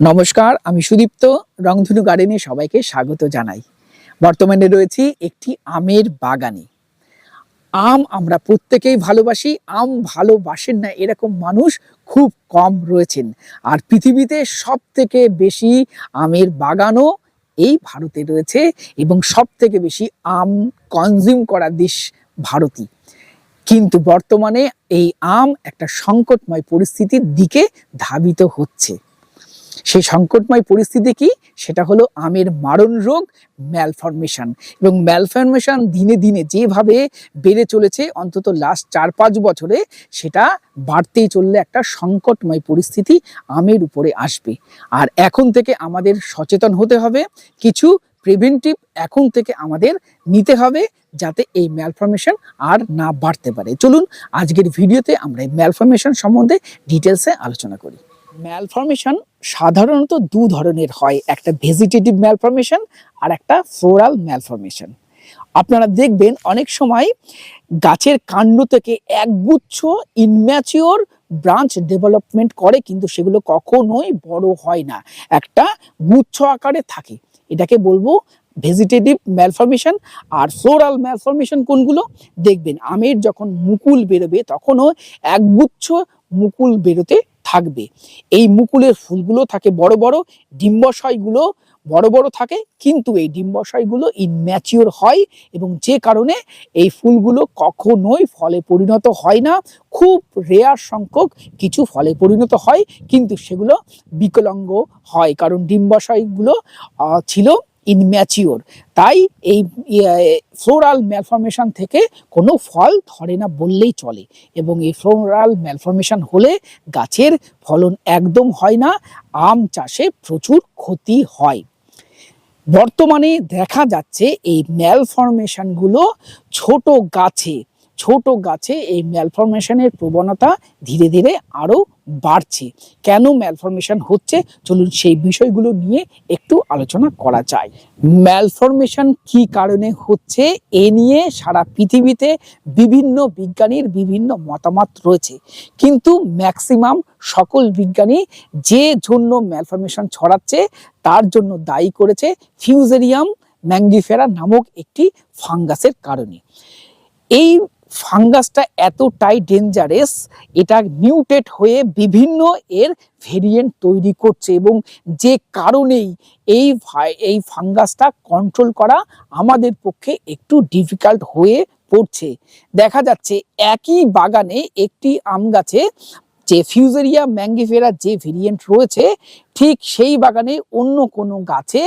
নমস্কার, আমি সুদীপ্ত, রংধনু গার্ডেনে সবাইকে স্বাগত জানাই। বর্তমানে রয়েছি একটি আমের বাগানে। আম আমরা প্রত্যেকেই ভালোবাসি, আম ভালোবাসেন না এরকম মানুষ খুব কম রয়েছেন। আর পৃথিবীতে সব থেকে বেশি আমের বাগানও এই ভারতে রয়েছে এবং সব থেকে বেশি আম কনজিউম করা দেশ ভারতী কিন্তু বর্তমানে এই আম একটা সংকটময় পরিস্থিতির দিকে ধাবিত হচ্ছে। সেই সংকটময় পরিস্থিতি কি? সেটা হলো আমের মারণ রোগ ম্যালফরমেশন এবং ম্যালফরমেশন দিনে দিনে যেভাবে বেড়ে চলেছে, অন্তত লাস্ট চার পাঁচ বছরে সেটা বাড়তেই চললে একটা সংকটময় পরিস্থিতি আমের উপরে আসবে। আর এখন থেকে আমাদের সচেতন হতে হবে, কিছু প্রিভেন্টিভ এখন থেকে আমাদের নিতে হবে যাতে এই ম্যালফরমেশন আর না বাড়তে পারে। চলুন, আজকের ভিডিওতে আমরা এই ম্যালফরমেশন সম্বন্ধে ডিটেলসে আলোচনা করি। ম্যালফরমেশন সাধারণত দু ধরনের হয়, একটা ভেজিটেটিভ ম্যালফরমেশন আর একটা ফ্লোরাল ম্যালফরমেশন আপনারা দেখবেন অনেক সময় গাছের কাণ্ড থেকে একগুচ্ছ ইনম্যাচিওর ব্রাঞ্চ ডেভেলপমেন্ট করে, কিন্তু সেগুলো কখনোই বড় হয় না। একটা গুচ্ছ আকারে থাকে। এটাকে বলব ভেজিটেটিভ ম্যালফরমেশন আর ফ্লোরাল ম্যালফরমেশন কোনগুলো? দেখবেন আমের যখন মুকুল বেরোবে, তখনও একগুচ্ছ মুকুল বেরোতে থাকবে। এই মুকুলের ফুলগুলো থাকে বড় বড়, ডিম্বাশয়গুলো বড় বড় থাকে, কিন্তু এই ডিম্বাশয়গুলো ইনম্যাচিওর হয় এবং যে কারণে এই ফুলগুলো কখনোই ফলে পরিণত হয় না। খুব রেয়ার সংখ্যক কিছু ফলে পরিণত হয়, কিন্তু সেগুলো বিকলাঙ্গ হয়। কারণ ডিম্বাশয়গুলো ছিল ইনম্যাচিওর তাই এই ফ্লোরাল ম্যালফরমেশন থেকে কোনো ফল ধরে না বললেই চলে এবং এই ফ্লোরাল ম্যালফরমেশন হলে গাছের ফলন একদম হয় না, আম চাষে প্রচুর ক্ষতি হয়। বর্তমানে দেখা যাচ্ছে এই ম্যালফরমেশনগুলো ছোট গাছে ছোট গাছে এই ম্যালফরমেশনের প্রবণতা ধীরে ধীরে আরও বাড়ছে। কেন ম্যালফরমেশন হচ্ছে? চলুন সেই বিষয়গুলো নিয়ে একটু আলোচনা করা যায়। ম্যালফরমেশন কি কারণে হচ্ছে? এ নিয়ে সারা পৃথিবীতে বিভিন্ন বিজ্ঞানীর বিভিন্ন মতামত রয়েছে। কিন্তু ম্যাক্সিমাম সকল বিজ্ঞানী যে জন্য ম্যালফরমেশন ছড়াচ্ছে, তার জন্য দায়ী করেছে ফিউজেরিয়াম ম্যাঙ্গিফেরা নামক একটি ফাঙ্গাসের কারণে। এই ফাঙ্গাসটা এতটাই ডেঞ্জারেস এটা মিউটেট হয়ে বিভিন্ন এর ভেরিয়েন্ট তৈরি করছে এবং যে কারণেই এই এই ফাঙ্গাসটা কন্ট্রোল করা আমাদের পক্ষে একটু ডিফিকাল্ট হয়ে পড়ছে। দেখা যাচ্ছে একই বাগানে একটি আম গাছে যে ফিউজেরিয়া ম্যাঙ্গিফেরা যে ভেরিয়েন্ট রয়েছে, ঠিক সেই বাগানে অন্য কোনো গাছে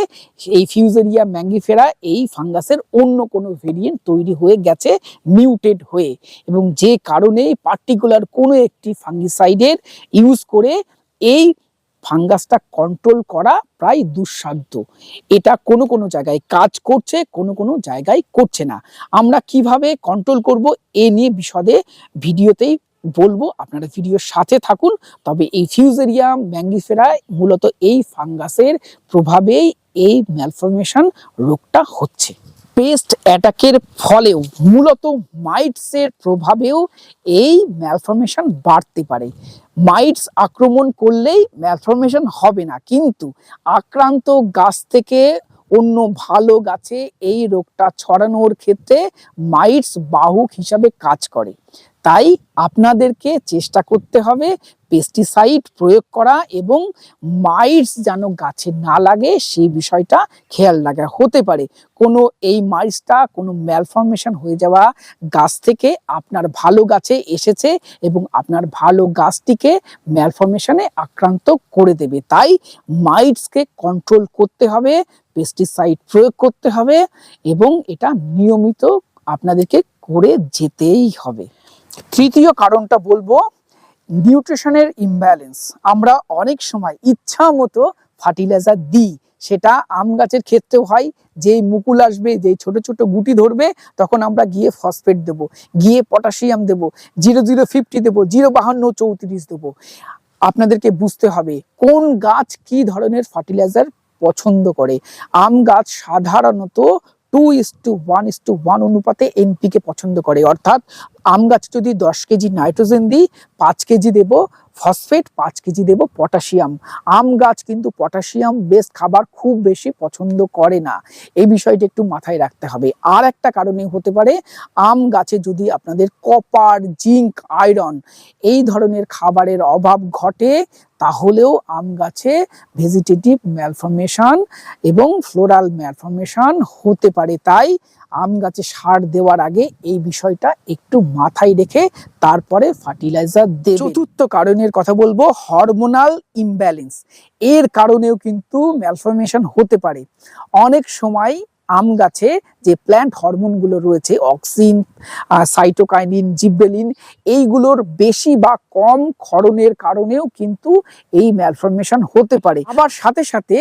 এই ফিউজেরিয়া ম্যাঙ্গিফেরা এই ফাঙ্গাসের অন্য কোনো ভেরিয়েন্ট তৈরি হয়ে গেছে মিউটেড হয়ে। এবং যে কারণে পার্টিকুলার কোনো একটি ফাঙ্গিসাইডের ইউজ করে এই ফাঙ্গাসটা কন্ট্রোল করা প্রায় দুঃসাধ্য। এটা কোনো কোনো জায়গায় কাজ করছে, কোনো কোনো জায়গায় করছে না। আমরা কীভাবে কন্ট্রোল করব, এ নিয়ে বিশদে ভিডিওতেই বলব, আপনারা ভিডিওর সাথে থাকুন। তবে এই ফিউজেরিয়া ম্যাঙ্গিফেরা মূলত এই ফাঙ্গাসের প্রভাবেই এই ম্যালফরমেশন রোগটা হচ্ছে। পেস্ট অ্যাটাকের ফলেও, মূলত মাইটসের প্রভাবেও এই ম্যালফরমেশন বাড়তে পারে। মাইটস আক্রমণ করলেই ম্যালফরমেশন হবে না, কিন্তু আক্রান্ত গাছ থেকে অন্য ভালো গাছে এই রোগটা ছড়ানোর ক্ষেত্রে মাইটস বাহক হিসাবে কাজ করে। তাই আপনাদেরকে চেষ্টা করতে হবে পেস্টিসাইড প্রয়োগ করা এবং মাইটস যেন গাছে না লাগে, সেই বিষয়টা খেয়াল রাখা হতে পারে। কোনো এই মাইটসটা কোনো ম্যালফরমেশন হয়ে যাওয়া গাছ থেকে আপনার ভালো গাছে এসেছে এবং আপনার ভালো গাছটিকে ম্যালফরমেশনে আক্রান্ত করে দেবে। তাই মাইটসকে কন্ট্রোল করতে হবে পেস্টিসাইড প্রয়োগ করতে হবে এবং এটা নিয়মিত আপনাদেরকে করে যেতেই হবে। তৃতীয় কারণটা বলব, নিউট্রিশনের ইমব্যালেন্স আমরা অনেক সময় ইচ্ছা মতো ফার্টিলাইজার দিই, সেটা আম গাছের ক্ষেত্রেও হয়, যেই মুকুল আসবে, যেই ছোট ছোট গুটি ধরবে, তখন আমরা গিয়ে ফসফেট দেবো, গিয়ে পটাশিয়াম দেবো জিরো জিরো ফিফটি দেবো জিরো বাহান্ন চৌত্রিশ দেবো। আপনাদেরকে বুঝতে হবে, কোন গাছ কি ধরনের ফার্টিলাইজার পছন্দ করে? আম গাছ সাধারণত two is to one is to one অনুপাতে এনপিকে পছন্দ করে, অর্থাৎ আম গাছ যদি দশ কেজি নাইট্রোজেন দিই, পাঁচ কেজি দেব ফসফেট, পাঁচ কেজি দেব পটাশিয়াম। আম গাছ কিন্তু পটাশিয়াম বেশ খাবার খুব বেশি পছন্দ করে না। এই বিষয়টা একটু মাথায় রাখতে হবে। আর একটা কারণে হতে পারে, আম গাছে যদি আপনাদের কপার জিঙ্ক আয়রন এই ধরনের খাবারের অভাব ঘটে, তাহলেও আম গাছে ভেজিটেটিভ ম্যালফরমেশন এবং ফ্লোরাল ম্যালফরমেশন হতে পারে। তাই আম গাছে সার দেওয়ার আগে এই বিষয়টা একটু মাথায় রেখে তারপরে ফার্টিলাইজার দেবে। চতুর্থ কারণের কথা বলব হরমোনাল ইমব্যালেন্স এর কারণেও কিন্তু ম্যালফরমেশন হতে পারে। অনেক সময় আম গাছে যে প্ল্যান্ট হরমোনগুলো রয়েছে অক্সিন সাইটোকাইনিন জিব্বেলিন এইগুলোর বেশি বা কম ক্ষরণের কারণেও কিন্তু এই ম্যালফরমেশন হতে পারে। আবার সাথে সাথে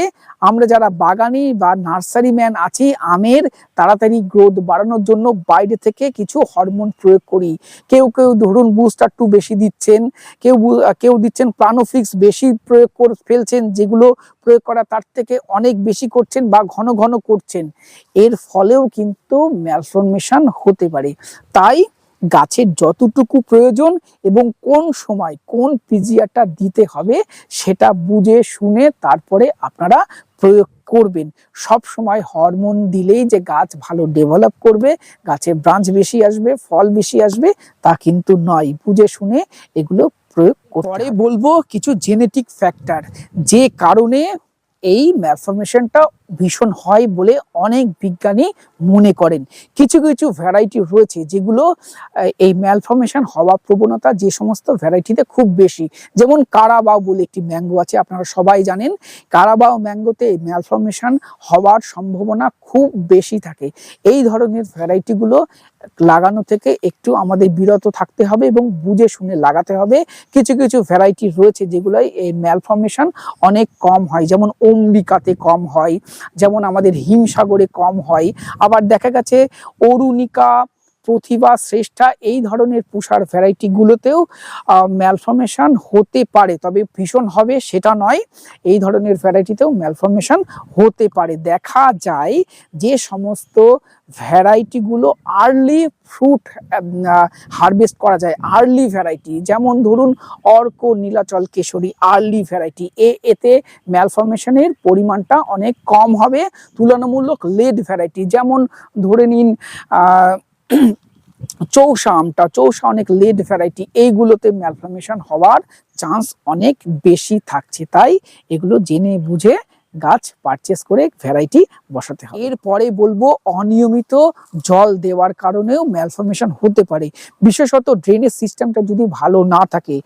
আমরা যারা বাগানি বা নার্সারি ম্যান আছি, আমের তাড়াতাড়ি গ্রোথ বাড়ানোর জন্য বাইরে থেকে কিছু হরমোন প্রয়োগ করি। কেউ কেউ ধরুন বুস্টার টু বেশি দিচ্ছেন, কেউ কেউ দিচ্ছেন প্রানোফিক্স বেশি প্রয়োগ করে ফেলছেন, যেগুলো প্রয়োগ করা তার থেকে অনেক বেশি করছেন বা ঘন ঘন করছেন। এর ফলেও কিন্তু ম্যালফরমেশন হতে পারে। তাই গাছের যতটুকু প্রয়োজন এবং কোন সময় কোন পিজিয়াটা দিতে হবে সেটা বুঝে শুনে তারপরে আপনারা প্রয়োগ করবেন। সব সময় হরমোন দিলেই যে গাছ ভালো ডেভেলপ করবে গাছের ব্রাঞ্চ বেশি আসবে, ফল বেশি আসবে তা কিন্তু নয়। বুঝে শুনে এগুলো প্রয়োগ করে পরে বলব কিছু জেনেটিক ফ্যাক্টর যে কারণে এই ম্যালফরমেশনটা ভীষণ হয় বলে অনেক বিজ্ঞানী মনে করেন। কিছু কিছু ভ্যারাইটি রয়েছে যেগুলো এই ম্যালফরমেশন হওয়ার প্রবণতা যে সমস্ত ভ্যারাইটিতে খুব বেশি। যেমন কারাবাও বলে একটি ম্যাঙ্গো আছে, আপনারা সবাই জানেন। কারাবাও ম্যাঙ্গোতে ম্যালফরমেশন হওয়ার সম্ভাবনা খুব বেশি থাকে। এই ধরনের ভ্যারাইটিগুলো লাগানো থেকে একটু আমাদের বিরত থাকতে হবে এবং বুঝে শুনে লাগাতে হবে। কিছু কিছু ভ্যারাইটি রয়েছে যেগুলোই এই ম্যালফরমেশন অনেক কম হয়, যেমন অম্বিকাতে কম হয় যেমন আমাদের হিমসাগরে কম হয় আবার দেখা গেছে অরুণিকা প্রতিভা, শ্রেষ্ঠা এই ধরনের পুষার ভ্যারাইটিগুলোতেও ম্যালফরমেশন হতে পারে। তবে ভীষণ হবে সেটা নয়, এই ধরনের ভ্যারাইটিতেও ম্যালফরমেশন হতে পারে। দেখা যায় যে সমস্ত ভ্যারাইটিগুলো আর্লি ফ্রুট হারভেস্ট করা যায় আর্লি ভ্যারাইটি যেমন ধরুন, অর্ক, নীলাচল, কেশরী আর্লি ভ্যারাইটি এ, এতে ম্যালফরমেশনের পরিমাণটা অনেক কম হবে, তুলনামূলক লেড ভ্যারাইটি যেমন ধরে নিন চৌষা আমটা চৌষা অনেক লেড ভ্যারাইটি এইগুলোতে ম্যালফরমেশন হওয়ার চান্স অনেক বেশি থাকছে। তাই এগুলো জেনে বুঝে গাছ পারচেস করে ভ্যারাইটি বসাতে হবে। এরপরে বলব অনিয়মিত জল দেওয়ার কারণেও ম্যালফরমেশন হতে পারে। বিশেষত ড্রেনেজ সিস্টেমটা যদি ভালো না থাকে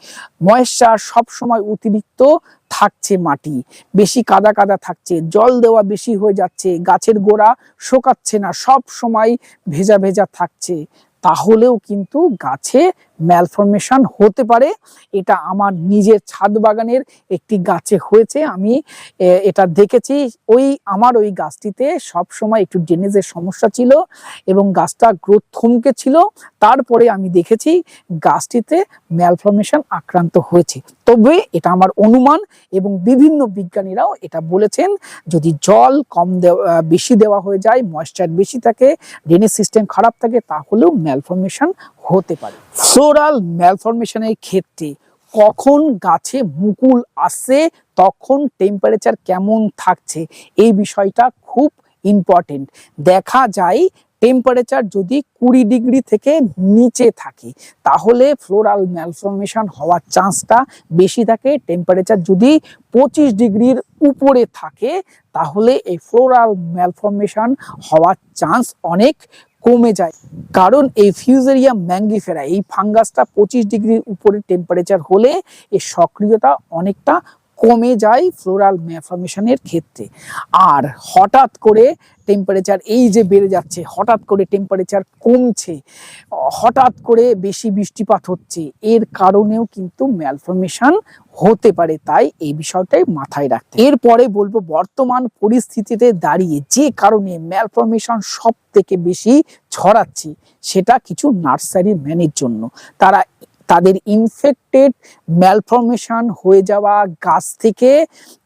ময়েশ্চার সব সময় অতিরিক্ত থাকছে মাটি, বেশি কাদা কাদা থাকছে, জল দেওয়া বেশি হয়ে যাচ্ছে, গাছের গোড়া শোকাচ্ছে না সব সময় ভেজা ভেজা থাকছে, তাহলেও কিন্তু গাছে ম্যালফরমেশন হতে পারে। এটা আমার নিজের ছাদ বাগানের একটি গাছে হয়েছে। আমি এটা দেখেছি। ওই, আমার ওই গাছটিতে সব সময় একটু ড্রেনেজের সমস্যা ছিল এবং গাছটা গ্রোথ থমকে ছিল। তারপরে আমি দেখেছি গাছটিতে ম্যালফরমেশন আক্রান্ত হয়েছে। তবে এটা আমার অনুমান এবং বিভিন্ন বিজ্ঞানীরাও এটা বলেছেন, যদি জল কম দেওয়া বেশি দেওয়া হয়ে যায় ময়েশ্চার বেশি থাকে ড্রেনেজ সিস্টেম খারাপ থাকে, তাহলেও ম্যালফরমেশন হতে পারে। ফ্লোরাল ম্যালফরমেশনের ক্ষেত্রে কখন গাছে মুকুল আসছে তখন টেম্পারেচার কেমন থাকছে, এই বিষয়টা খুব ইম্পর্টেন্ট দেখা যায় টেম্পারেচার যদি কুড়ি ডিগ্রি থেকে নিচে থাকে, তাহলে ফ্লোরাল ম্যালফরমেশন হওয়ার চান্সটা বেশি থাকে। টেম্পারেচার যদি পঁচিশ ডিগ্রির উপরে থাকে, তাহলে এই ফ্লোরাল ম্যালফরমেশন হওয়ার চান্স অনেক কমে যায়। কারণ এই ফিউজেরিয়া ম্যাঙ্গিফেরা এই ফাঙ্গাসটা পঁচিশ ডিগ্রির উপরে টেম্পারেচার হলে এর সক্রিয়তা অনেকটা কমে যায় ফ্লোরাল ম্যালফরমেশনের ক্ষেত্রে। আর হঠাৎ করে টেম্পারেচার এই যে বেড়ে যাচ্ছে, হঠাৎ করে টেম্পারেচার কমছে, হঠাৎ করে বেশি বৃষ্টিপাত হচ্ছে, এর কারণেও কিন্তু ম্যালফরমেশন হতে পারে। তাই এই বিষয়টাই মাথায় রাখতে এরপরে বলব, বর্তমান পরিস্থিতিতে দাঁড়িয়ে যে কারণে ম্যালফরমেশন সব থেকে বেশি ছড়াচ্ছে, সেটা কিছু নার্সারি ম্যানের জন্য। তারা তাদের ইনফেক্টেড ম্যালফরমেশন হয়ে যাওয়া গাছ থেকে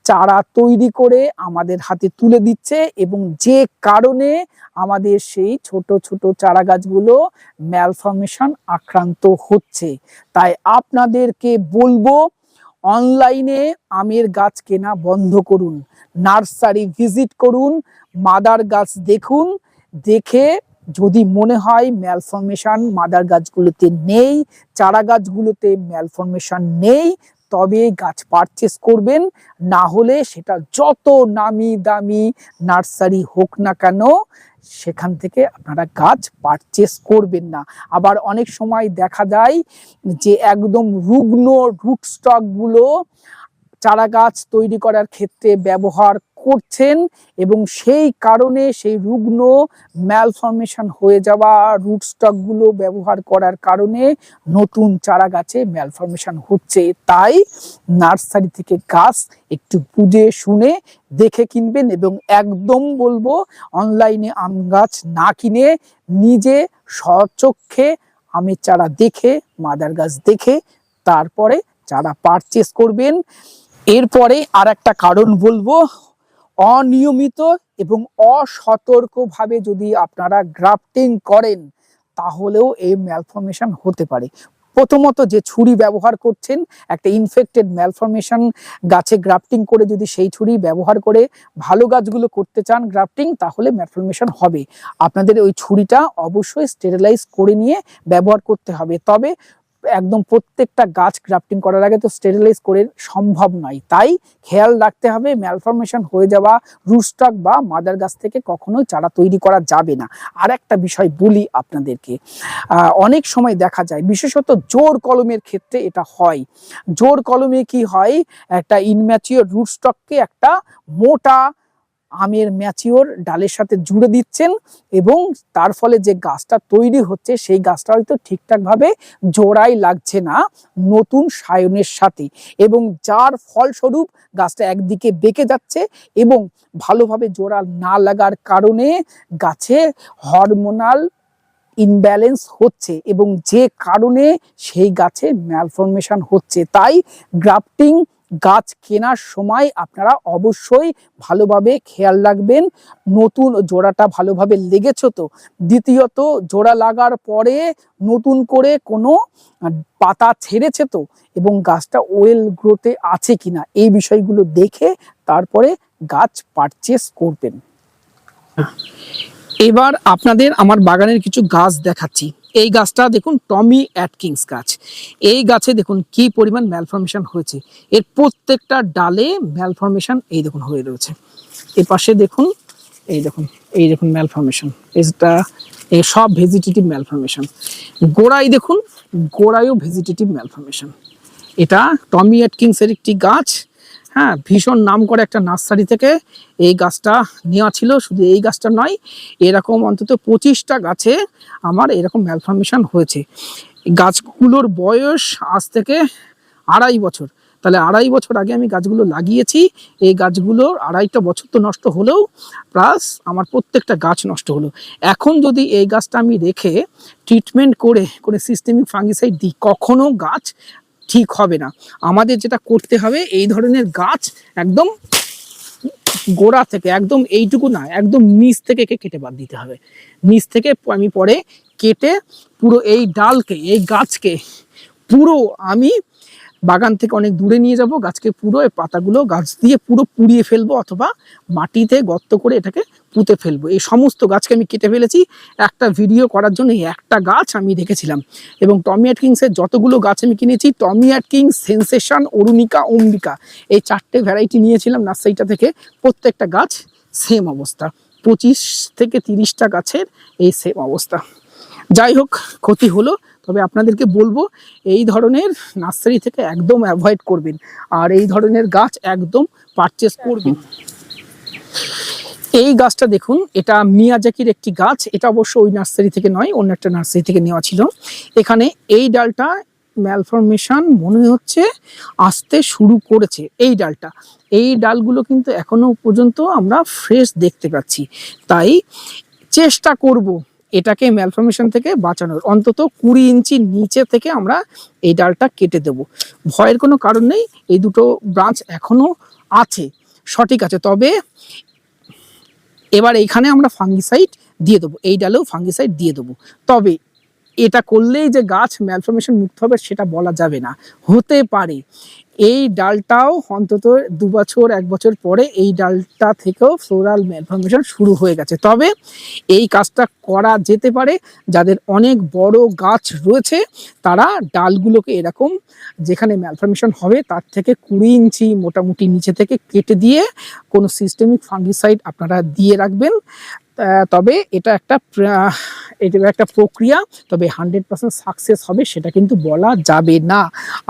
চারা তৈরি করে আমাদের হাতে তুলে দিচ্ছে এবং যে কারণে আমাদের সেই ছোট ছোট চারা গাছগুলো ম্যালফরমেশন আক্রান্ত হচ্ছে। তাই আপনাদেরকে বলব, অনলাইনে আমের গাছ কেনা বন্ধ করুন। নার্সারি ভিজিট করুন, মাদার গাছ দেখুন, দেখে যদি মনে হয় ম্যালফরমেশন মাদার গাছগুলোতে নেই, চারা গাছগুলোতে ম্যালফরমেশন নেই, তবে গাছ পারচেস করবেন। না হলে সেটা যত নামি দামি নার্সারি হোক না কেন, সেখান থেকে আপনারা গাছ পারচেস করবেন না। আবার অনেক সময় দেখা যায় যে একদম রুগ্ন রুট স্টকগুলো চারা গাছ তৈরি করার ক্ষেত্রে ব্যবহার করছেন এবং সেই কারণে সেই রুগ্ন ম্যালফরমেশন হয়ে যাওয়া রুট স্টকগুলো ব্যবহার করার কারণে নতুন চারা গাছে ম্যালফরমেশন হচ্ছে। তাই নার্সারি থেকে গাছ একটু বুঝে শুনে দেখে কিনবেন এবং একদম বলব অনলাইনে আম গাছ না কিনে নিজে স্বচক্ষে আমের চারা দেখে, মাদার গাছ দেখে তারপরে চারা পারচেস করবেন, এরপরে আর একটা কারণ বলব অনিয়মিত এবং যদি আপনারা গ্রাফটিং করেন, তাহলেও এই ম্যালফরমেশন হতে পারে। প্রথমত যে ছুরি ব্যবহার করছেন, একটা ইনফেক্টেড ম্যালফরমেশন গাছে গ্রাফটিং করে যদি সেই ছুরি ব্যবহার করে ভালো গাছগুলো করতে চান গ্রাফটিং, তাহলে ম্যালফরমেশন হবে। আপনাদের ওই ছুরিটা অবশ্যই স্টেরিলাইজ করে নিয়ে ব্যবহার করতে হবে। তবে একদম প্রত্যেকটা গাছ গ্রাফটিং করার আগে তো স্টেরিলাইজ করে সম্ভব নয়। তাই খেয়াল রাখতে হবে ম্যালফরমেশন হয়ে যাওয়া রুস্টক বা মাদার গাছ থেকে কখনোই চারা তৈরি করা যাবে না। আর একটা বিষয় বলি আপনাদেরকে। অনেক সময় দেখা যায়, বিশেষত জোর কলমের ক্ষেত্রে এটা হয়। জোর কলমে কি হয়? একটা ইনম্যাচিওর রুটস্টককে একটা মোটা আমের ম্যাচিওর ডালের সাথে জুড়ে দিচ্ছেন এবং তার ফলে যে গাছটা তৈরি হচ্ছে, সেই গাছটা হয়তো ঠিকঠাকভাবে জোড়াই লাগছে না নতুন সায়নের সাথে এবং যার ফলস্বরূপ গাছটা একদিকে বেঁকে যাচ্ছে এবং ভালোভাবে জোড়া না লাগার কারণে গাছে হরমোনাল ইনব্যালেন্স হচ্ছে এবং যে কারণে সেই গাছে ম্যালফরমেশন হচ্ছে। তাই গ্রাফটিং গাছ কেনার সময় আপনারা অবশ্যই ভালোভাবে খেয়াল রাখবেন। নতুন জোড়াটা ভালোভাবে লেগেছে তো? দ্বিতীয়ত, জোড়া লাগার পরে নতুন করে কোনো পাতা ছেড়েছে তো? এবং গাছটা ওয়েল গ্রোথে আছে কিনা? এই বিষয়গুলো দেখে তারপরে গাছ পারচেস করবেন। এবার আপনাদের আমার বাগানের কিছু গাছ দেখাচ্ছি। এই গাছটা দেখুন, টমি অ্যাটকিংস গাছ। এই গাছে দেখুন কি পরিমাণ ম্যালফরমেশন হয়েছে। এর প্রত্যেকটা ডালে ম্যালফরমেশন এই দেখুন হয়ে রয়েছে। এর পাশে দেখুন, এই দেখুন এই দেখুন ম্যালফরমেশন এটা এই সব ভেজিটেটিভ ম্যালফরমেশন গোড়ায় দেখুন, গোড়ায়ও ভেজিটেটিভ ম্যালফরমেশন এটা টমি অ্যাটকিংসের একটি গাছ। হ্যাঁ ভীষণ নাম করে একটা নার্সারি থেকে এই গাছটা নেওয়া ছিল। শুধু এই গাছটা নয়, এরকম অন্তত পঁচিশটা গাছে আমার এরকম ম্যালফরমেশন হয়েছে। গাছগুলোর বয়স আজ থেকে আড়াই বছর। তাহলে আড়াই বছর আগে আমি গাছগুলো লাগিয়েছি। এই গাছগুলোর আড়াইটা বছর তো নষ্ট হলেও প্লাস আমার প্রত্যেকটা গাছ নষ্ট হলো। এখন যদি এই গাছটা আমি রেখে ট্রিটমেন্ট করে করে সিস্টেমিক ফাঙ্গিসাইড দিই, কখনো গাছ ঠিক হবে না। আমাদের যেটা করতে হবে, এই ধরনের গাছ একদম গোড়া থেকে, একদম এইটুকু না, একদম নিচ থেকে একে কেটে বাদ দিতে হবে। নিচ থেকে আমি পরে কেটে পুরো এই ডালকে, এই গাছকে পুরো আমি বাগান থেকে অনেক দূরে নিয়ে যাব। গাছকে পুরো পাতাগুলো, গাছ দিয়ে পুরো পুড়িয়ে ফেলব অথবা মাটিতে গর্ত করে এটাকে পুঁতে ফেলব। এই সমস্ত গাছকে আমি কেটে ফেলেছি। একটা ভিডিও করার জন্য একটা গাছ আমি রেখেছিলাম। এবং টমি অ্যাটকিংসের যতগুলো গাছ আমি কিনেছি, Tommy Atkins, sensation, Arunika, Ambika, এই চারটে ভ্যারাইটি নিয়েছিলাম নার্সারিটা থেকে। প্রত্যেকটা গাছ সেম অবস্থা। পঁচিশ থেকে তিরিশটা গাছের এই সেম অবস্থা। যাই হোক, ক্ষতি হলো। তবে আপনাদেরকে বলব, এই ধরনের নার্সারি থেকে একদম অ্যাভয়েড করবেন। আর এই ধরনের গাছ একদম পারচেস করবেন। এই গাছটা দেখুন, এটা মিয়াজাকির একটি গাছ, এটা অবশ্য ওই নার্সারি থেকে নয়, অন্য একটা নার্সারি থেকে নেওয়া ছিল। এখানে এই ডালটা ম্যালফরমেশন মনে হচ্ছে আসতে শুরু করেছে, এই ডালটা। এই ডালগুলো কিন্তু এখনও পর্যন্ত আমরা ফ্রেশ দেখতে পাচ্ছি। তাই চেষ্টা করব এটাকে ম্যালফরমেশন থেকে বাঁচানোর। অন্তত কুড়ি ইঞ্চি নিচে থেকে আমরা এই ডালটা কেটে দেব। ভয়ের কোনো কারণ নেই, এই দুটো ব্রাঞ্চ এখনও আছে, সঠিক আছে। তবে এবার এইখানে আমরা ফাঙ্গিসাইড দিয়ে দেবো। এই ডালেও ফাঙ্গিসাইড দিয়ে দেবো। তবে এটা করলেই যে গাছ ম্যালফরমেশন মুক্ত হবে সেটা বলা যাবে না। হতে পারে। এই ডালটাও অন্তত দু বছর, এক বছর পরে এই ডালটা থেকেও ফ্লোরাল ম্যালফরমেশন শুরু হয়ে গেছে। তবে এই কাজটা করা যেতে পারে। যাদের অনেক বড় গাছ রয়েছে, তারা ডালগুলোকে এরকম যেখানে ম্যালফরমেশন হবে, তার থেকে কুড়ি ইঞ্চি মোটামুটি নিচে থেকে কেটে দিয়ে কোনো সিস্টেমিক ফাঙ্গিসাইড আপনারা দিয়ে রাখবেন। তবে এটা একটা এটা একটা প্রক্রিয়া, তবে হান্ড্রেড পার্সেন্ট সাকসেস হবে, সেটা কিন্তু বলা যাবে না।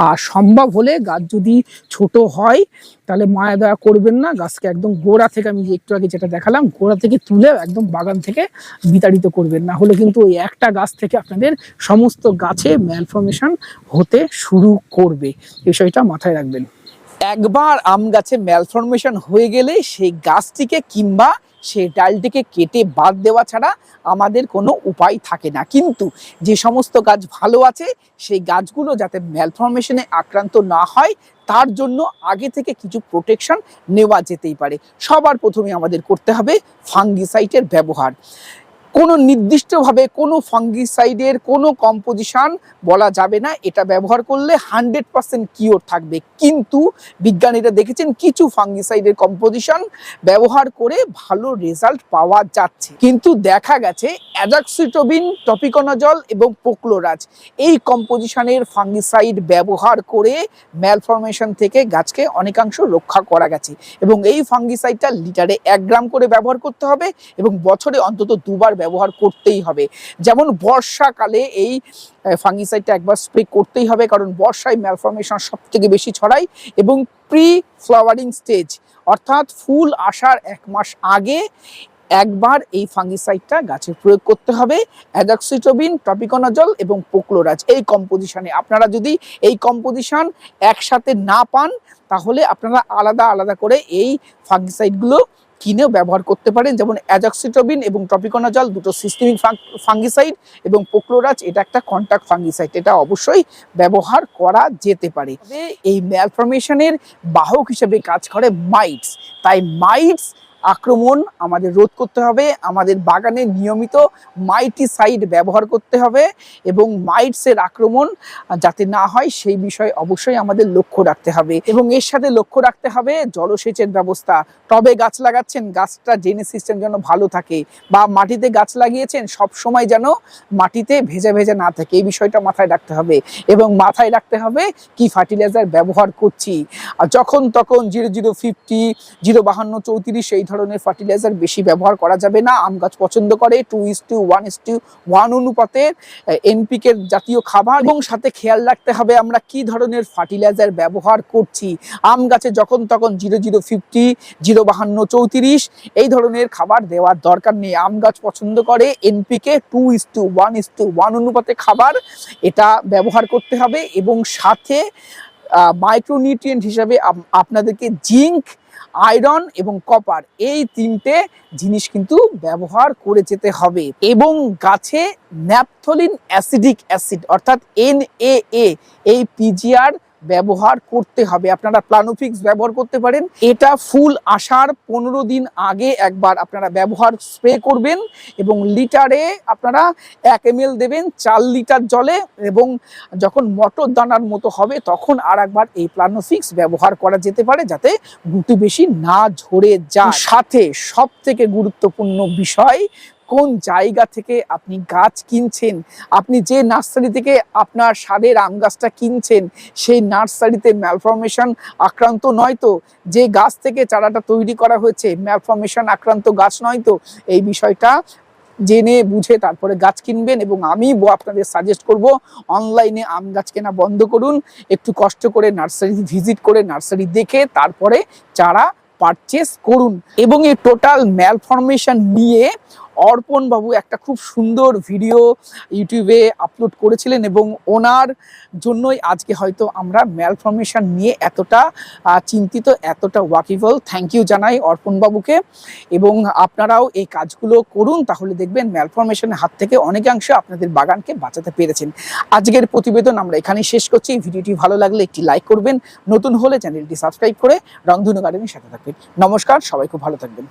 আর সম্ভব হলে গাছ যদি ছোট হয়, তাহলে মায়া দয়া করবেন না, গাছকে একদম গোড়া থেকে আমি একটু আগে যেটা দেখালাম, গোড়া থেকে তুলে একদম বাগান থেকে বিতাড়িত করবেন। না হলে কিন্তু ওই একটা গাছ থেকে আপনাদের সমস্ত গাছে ম্যালফরমেশন হতে শুরু করবে। বিষয়টা মাথায় রাখবেন। একবার আম গাছে ম্যালফরমেশন হয়ে গেলে সেই গাছটিকে কিংবা সেই ডালটিকে কেটে বাদ দেওয়া ছাড়া আমাদের কোনো উপায় থাকে না। কিন্তু যে সমস্ত গাছ ভালো আছে, সেই গাছগুলো যাতে ম্যালফরমেশনে আক্রান্ত না হয়, তার জন্য আগে থেকে কিছু প্রোটেকশন নেওয়া যেতেই পারে। সবার প্রথমে আমাদের করতে হবে ফাঙ্গিসাইটের ব্যবহার। কোনো নির্দিষ্টভাবে কোনো ফাঙ্গিসাইডের কোনো কম্পোজিশন বলা যাবে না। এটা ব্যবহার করলে হান্ড্রেড পার্সেন্ট কিওর থাকবে। কিন্তু বিজ্ঞানীরা দেখেছেন কিছু ফাঙ্গিসাইডের কম্পোজিশন ব্যবহার করে ভালো রেজাল্ট পাওয়া যাচ্ছে। কিন্তু দেখা গেছে অ্যাজাক্সিটোবিন, টপিকোনাজল এবং পোক্লোরাজ এই কম্পোজিশনের ফাঙ্গিসাইড ব্যবহার করে ম্যালফরমেশন থেকে গাছকে অনেকাংশ রক্ষা করা গেছে। এবং এই ফাঙ্গিসাইডটা লিটারে এক গ্রাম করে ব্যবহার করতে হবে এবং বছরে অন্তত দুবার ব্যবহার করতেই হবে। যেমন বর্ষাকালে এই ফাঙ্গিসাইডটা একবার স্প্রে করতেই হবে, কারণ বর্ষায় ম্যালফরমেশন সব থেকে বেশি ছড়ায় এবং প্রি ফ্লাওয়ারিং স্টেজ অর্থাৎ ফুল আসার এক মাস আগে একবার এই ফাঙ্গিসাইডটা গাছে প্রয়োগ করতে হবে। অ্যাজাক্সিটোবিন টপিকোনাজল এবং পোক্লোরাজ এই কম্পোজিশনে আপনারা যদি এই কম্পোজিশন একসাথে না পান, তাহলে আপনারা আলাদা আলাদা করে এই ফাঙ্গিসাইডগুলো কিনেও ব্যবহার করতে পারেন যেমন অ্যাজাক্সিটোবিন এবং টপিকোনাজল দুটো সিস্টেমিক ফাঙ্গিসাইড এবং পোক্লোরাজ এটা একটা কন্ট্যাক্ট ফাঙ্গিসাইড এটা অবশ্যই ব্যবহার করা যেতে পারে। এই ম্যালফরমেশনের বাহক হিসেবে কাজ করে মাইটস তাই মাইটস আক্রমণ আমাদের রোধ করতে হবে, আমাদের বাগানে নিয়মিত মাইটিসাইড ব্যবহার করতে হবে এবং মাইটসের আক্রমণ যাতে না হয় সেই বিষয়ে অবশ্যই আমাদের লক্ষ্য রাখতে হবে। এবং এর সাথে লক্ষ্য রাখতে হবে জলসেচের ব্যবস্থা। টবে গাছ লাগাচ্ছেন, গাছটা ড্রেনেজ সিস্টেম যেন ভালো থাকে বা মাটিতে গাছ লাগিয়েছেন, সব সময় যেন মাটিতে ভেজা ভেজা না থাকে। এই বিষয়টা মাথায় রাখতে হবে এবং মাথায় রাখতে হবে কি ফার্টিলাইজার ব্যবহার করছি। আর যখন তখন জিরো জিরো ফিফটি জিরো বাহান্ন, চৌত্রিশ এই ধরনের ফার্টিলাইজার বেশি ব্যবহার করা যাবে না। আম গাছ পছন্দ করে two is to one is to one অনুপাতে এনপিকে জাতীয় খাবার। এবং সাথে খেয়াল রাখতে হবে আমরা কি ধরনের ফার্টিলাইজার ব্যবহার করছি। আম গাছে যখন তখন জিরো জিরো ফিফটি জিরো বাহান্ন চৌত্রিশ, এই ধরনের খাবার দেওয়ার দরকার নেই। আম গাছ পছন্দ করে, NPK two is to one is to one অনুপাতে খাবার, এটা ব্যবহার করতে হবে। এবং সাথে মাইক্রোনিউট্রিয়েন্ট হিসাবে আপ- আপনাদেরকে জিঙ্ক আয়রন এবং কপার এই তিনটে জিনিস কিন্তু ব্যবহার করে যেতে হবে। এবং গাছে ন্যাপথলিন অ্যাসিডিক অ্যাসিড অর্থাৎ এন এ এই পিজিআর ব্যবহার করতে হবে। আপনারা প্লানোফিক্স ব্যবহার করতে পারেন। এটা ফুল আসার পনেরো দিন আগে একবার আপনারা ব্যবহার স্প্রে করবেন এবং লিটারে আপনারা এক এম দেবেন চার লিটার জলে এবং যখন মটর দানার মতো হবে তখন আর একবার এই প্লানোফিক্স ব্যবহার করা যেতে পারে যাতে গুটি বেশি না ঝরে যায়। সাথে সব থেকে গুরুত্বপূর্ণ বিষয় কোন জায়গা থেকে আপনি গাছ কিনছেন? আপনি যে নার্সারি থেকে আপনার স্বাদের আম গাছটা কিনছেন, সেই নার্সারিতে ম্যালফরমেশন আক্রান্ত নয় তো? যে গাছ থেকে চারাটা তৈরি করা হয়েছে ম্যালফরমেশন আক্রান্ত গাছ নয় তো? এই বিষয়টা জেনে, বুঝে তারপরে গাছ কিনবেন এবং আমি আপনাদের সাজেস্ট করব অনলাইনে আম গাছ কেনা বন্ধ করুন। একটু কষ্ট করে নার্সারি ভিজিট করে নার্সারি দেখে তারপরে চারা পারচেস করুন। এবং এই টোটাল ম্যালফরমেশন নিয়ে অর্পণ বাবু একটা খুব সুন্দর ভিডিও ইউটিউবে আপলোড করেছিলেন এবং ওনার জন্যই আজকে হয়তো আমরা ম্যালফরমেশন নিয়ে এতটা চিন্তিত, এতটা ওয়াকিবল থ্যাংক ইউ জানাই অর্পণ বাবুকে। এবং আপনারাও এই কাজগুলো করুন, তাহলে দেখবেন ম্যালফরমেশনের হাত থেকে অনেকাংশে আপনাদের বাগানকে বাঁচাতে পেরেছেন। আজকের প্রতিবেদন আমরা এখানেই শেষ করছি। ভিডিওটি ভালো লাগলে একটি লাইক করবেন। নতুন হলে চ্যানেলটি সাবস্ক্রাইব করে রংধনু গার্ডেনের সাথে থাকবেন। নমস্কার, সবাই খুব ভালো থাকবেন।